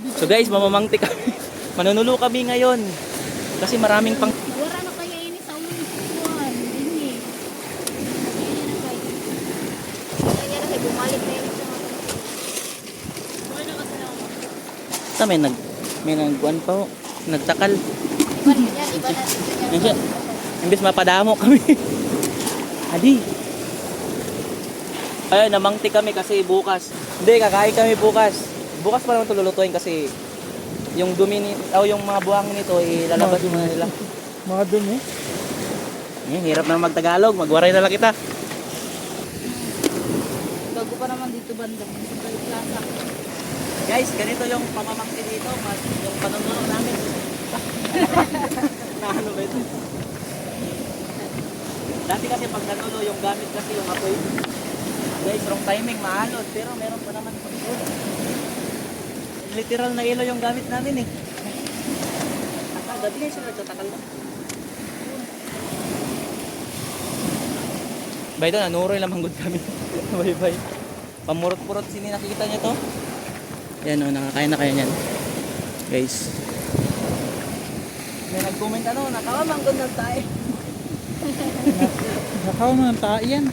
So guys, mamamangti kami. Manunulo kami ngayon. Kasi maraming pang... Wala na kaya ini sa ulo kuan. Ini. Kaya na kay bumalik na yun Wala kasi na. Sa may nag... May nagkuhan pa ho. Nagtakal. Iba na yan, iba na. Imbes mapadamo kami. Adi. Ayun, namangti kami kasi bukas. Hindi, kakain kami bukas. Bukas pa naman ito lulutuin kasi yung dumi ni, o yung mga buhangin nito, ilalabas Mga muna nila. Mga dumi. Eh, hirap na magtagalog. Magwaray na lang kita. Bago pa naman dito banda. Sa plaza. Guys, ganito yung pamamangti dito. Mas, yung panunulong namin. na ano ba ito? Dati kasi pag nanulo yung gamit kasi yung apoy. Guys, wrong timing, maalon. Pero meron pa naman pagkulo. Literal na ilaw yung gamit namin eh. Takal, gabi ngayon sila nagtatakal na. The way, nanuroy lamang good kami. bye bye. Pamurot-purot sini nakikita niyo to. Yan o, nakakain na kayo niyan. Guys. May nag-comment ano, nakawamang good ng. Nakaw mo ng tae yan.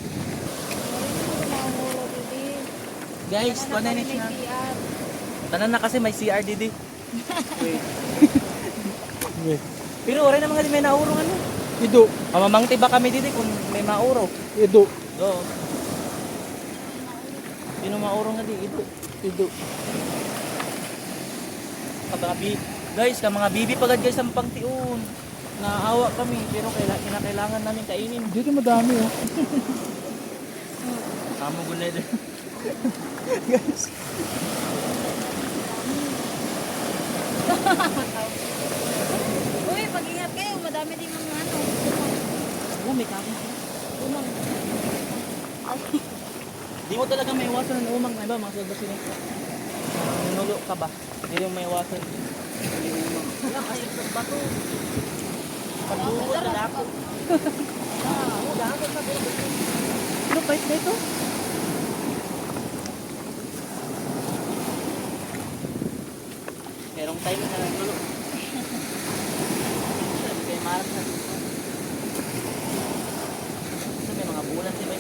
Guys, panenis na. Tanan na kasi may CRDD. Pero oray na mga di may naurong ano. Ido. Mamamangti ba kami dito kung may mauro? Ido. Oo. Sino mauro nga di? Ito. Ido. Mga bi guys, ka mga bibi pagad guys ang pangtiun. Naawa kami pero kaila kinakailangan namin kainin. Dito madami oh. Kamo gulay din. Uy, pag-ingat kayo. Madami din mga ano. Oh, may kamo. Umang. Di mo talaga may iwasan ng umang, di ba? Mga sulba sila. Nulo ka ba? Hindi mo may iwasan. Hindi umang. Wala kasi bato. Pagbubo sa dako. Ah, bato. Ano pa na ito? Merong time na nagnulo. Kay Mark na. Ito may mga bulan si May.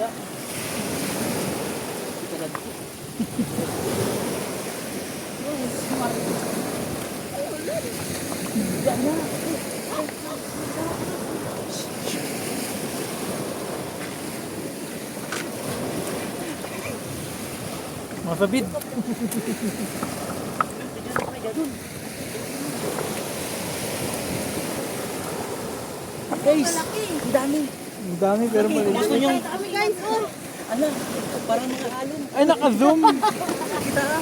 Ya. Kita lagi. Masabid. Guys, ang dami. Ang dami pero Gusto maliit. nyo, Dami guys. Oh. ano, parang mga alon. Ay, naka-zoom. Kita ha?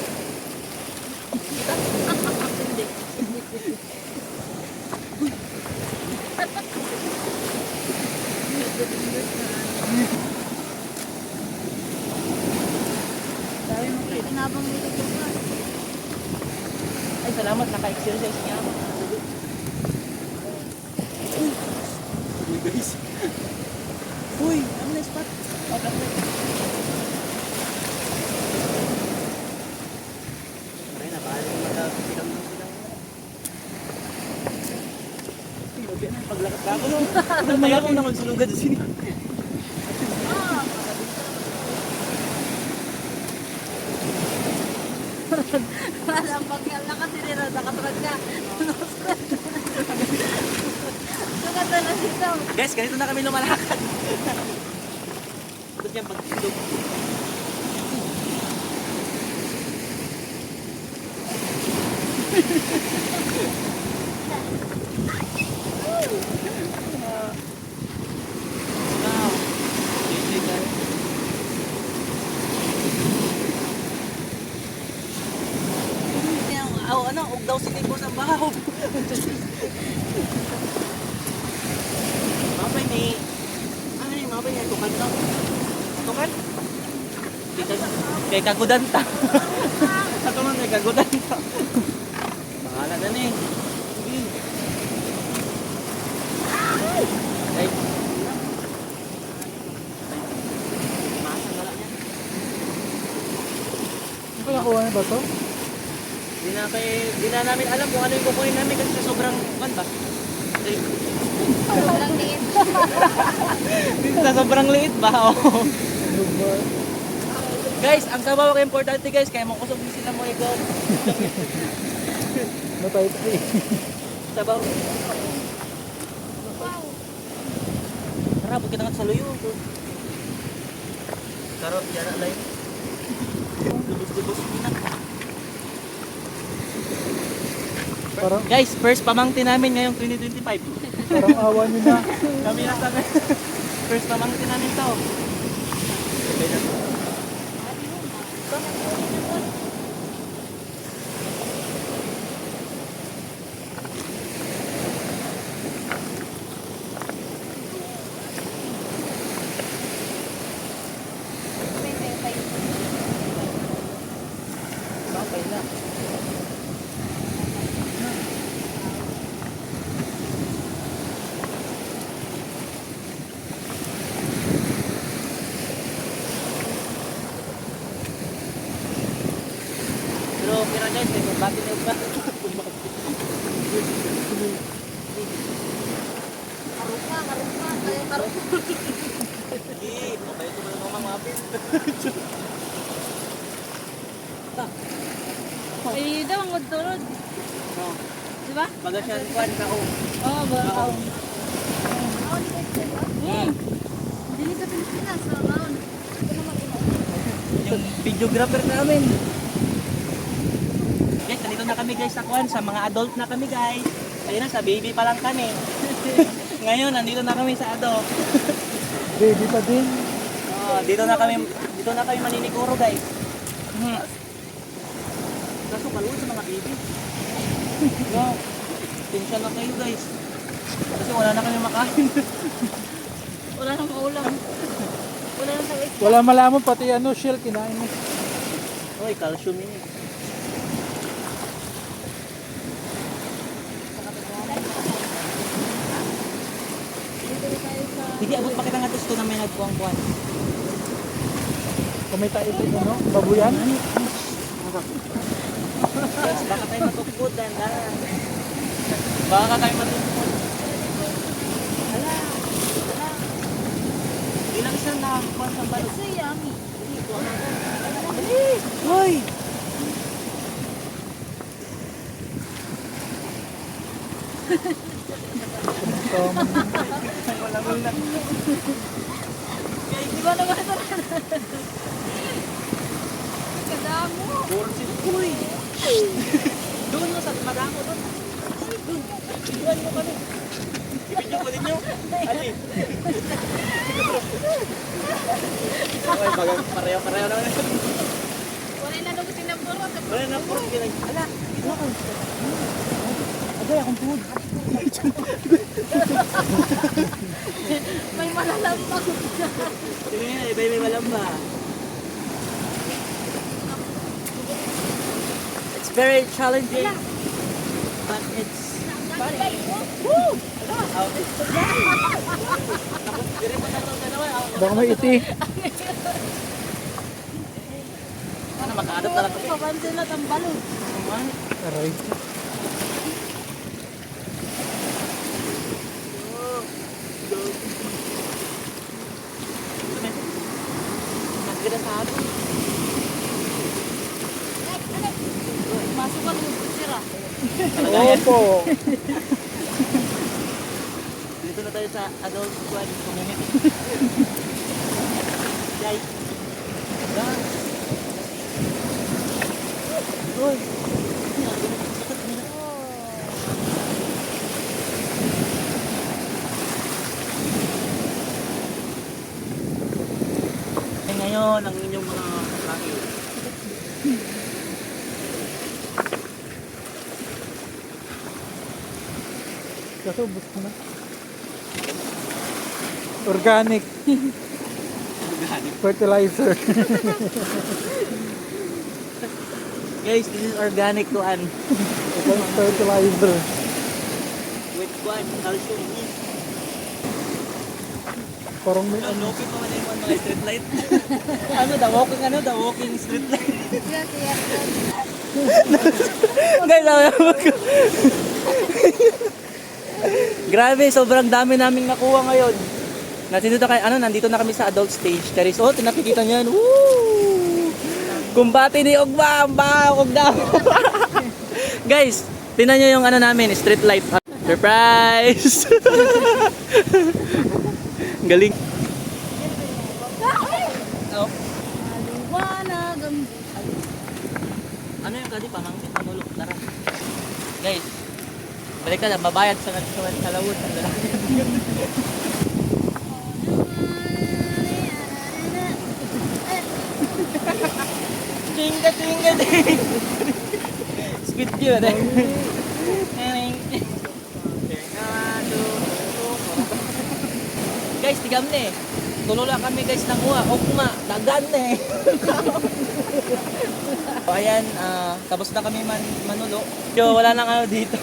Dami mo kayo. Tinabang nito pa. Ay, salamat, naka-exercise niya ako. Uy, guys. Uy, ano na spot? Oh, kapit. Ay, nakaalim mo na silang silang. Grabe na, paglakad ko no. Namaya ko na magsulugad sa sini. Wala ang pagkala kasi nila nakatrag ka. Sukat na lang dito. Guys, ganito na kami lumalakad. Tapos yung pagtindog. Wow. Easy, guys. Aw, ano, ug daw sinibos ang bahaw. Mapay ni ano ni mapay ni tukan daw. Tukan? Di kay kagudan ta. Ato man kay kagudan ta. Bahala na ni. Sige. Ay. Ano ba to? Di na, kay, di na namin alam kung ano yung kukunin namin kasi sa sobrang, kan ba? Eh, Sobrang liit. Sa sobrang liit ba? Oo. Guys, ang sabaw kay importante guys, kaya makusog din sila mo ikaw. Ano tayo? Sabaw. Tara, bukit na nga sa luyo. Karo, yan na lang. Lubos-lubos na. Parang, Guys, first pamangkin namin ngayong 2025. parang awa nyo na. Kami na kami. first pamangkin namin to. Okay na. Okay na. Pero kira guys, may magbati na ba? Karupa, karupa. Kaya karupa. Hindi, mabay ko Eh, daw ang magtulod. No, Di ba? baga siya kuan ka ko. Oo, ba? Oo. Oo, di ka Hmm. Dili sa Pilipinas. Ito naman ino. Yung videographer namin. Guys, nandito na kami guys sa kuan, sa mga adult na kami guys. Ayun na, sa baby pa lang kami. Ngayon, nandito na kami sa adult. Baby pa din. Oh, dito na kami, dito na kami maniniguro guys. Hmm. Kaso kaluwa sa mga baby. No, tension na kayo guys. Kasi wala na kami makain. Wala nang ulam. Wala nang sa Wala malaman pati ano, shell kinain mo. Hoy, calcium yun eh. Sa... Sige, abot pa kita nga gusto na may nagkuang-kuan. Kung tayo ito, ano, babuyan. Yes, baka tayo matukod, dandan. Baka tayo matukod. Hala, hala. Di lang siya nakakuha sa balo. So yummy. Hoy! Um, Wala mo na. Di ba naman ito? Kadamo. Borsi. Uy! Doon mo sa madamo doon. Doon. Videoan mo kami. I-video ko ninyo. Ali. Okay, bagang pareho-pareho na. Wala na nung sinapuro. Wala na po. Ala, ito ako. Agay akong tuhod. May malalambang. Sige nga, iba may malamba. Very challenging. But it's funny. Woo! Baka may iti. Sana makaadap kami. Papansin na tambalo. Naman. Aray. Mas ganda sa atin. Masuk ako sira. Opo. Dito na tayo sa adult squad community. Dance. Uy. Ngayon, ang Kaso, ubus ko na. Organic fertilizer. Guys, this is organic to an Organic fertilizer. with one calcium. Parang may Ano, ano. pa man yung mga street light. ano, the walking ano, the walking street light. Yes, yes. Guys, sabi ko. Grabe, sobrang dami naming nakuha ngayon. Nandito, kay, ano, nandito na kami sa adult stage. Charis, oh, tinapikita niyo yan. Woo! Kumbati ni Ogba, ba, Ogda. Guys, tinan niyo yung ano namin, street light. Surprise! Galing. Oh. Ano yung kadi pamangkin? Panulok, tara. Guys, balik ka na, babayad sa sa sa lawod. Ang lalaki. Chinga, chinga, chinga. Squid yun eh. Guys, tigam na eh. Tulula kami guys ng uwa. O kuma, dagan na eh. So, ayan, ah, tapos na kami man manulo. So, wala nang ano dito.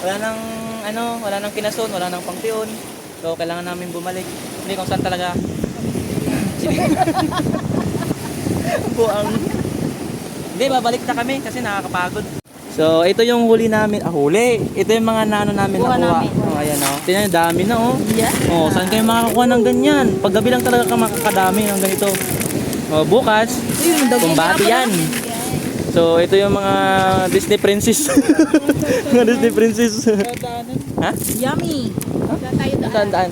Wala nang ano, wala nang kinason, wala nang pangtiyon. So, kailangan namin bumalik. Hindi kung saan talaga. Buang. Hindi, babalik na kami kasi nakakapagod. So, ito yung huli namin. Ah, huli. Ito yung mga nano namin Kuha nakuha. namin. Oh, ayan oh. Tingnan nyo, dami na oh. Yeah. Oh, saan kayo makakakuha ng ganyan? Paggabi lang talaga ka makakadami ng ganito. Oh, bukas, kumbati yan. So, ito yung mga Disney princess. mga Disney princess. ha? Yummy! Wala tayo daan. Saan daan?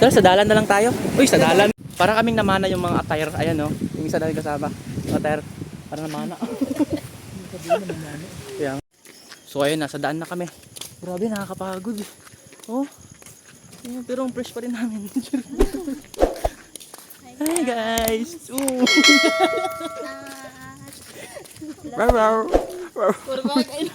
Tara, sa dalan na lang tayo. Uy, sa dalan. Para kaming namana yung mga attire. Ayan, no? Yung isa namin kasama. Attire. Para namana. So, ayun, nasa daan na kami. Grabe, nakakapagod. Oh. Pero ang fresh pa rin namin. Hi, guys. Ooh. Rar, rar. Puro ba kayo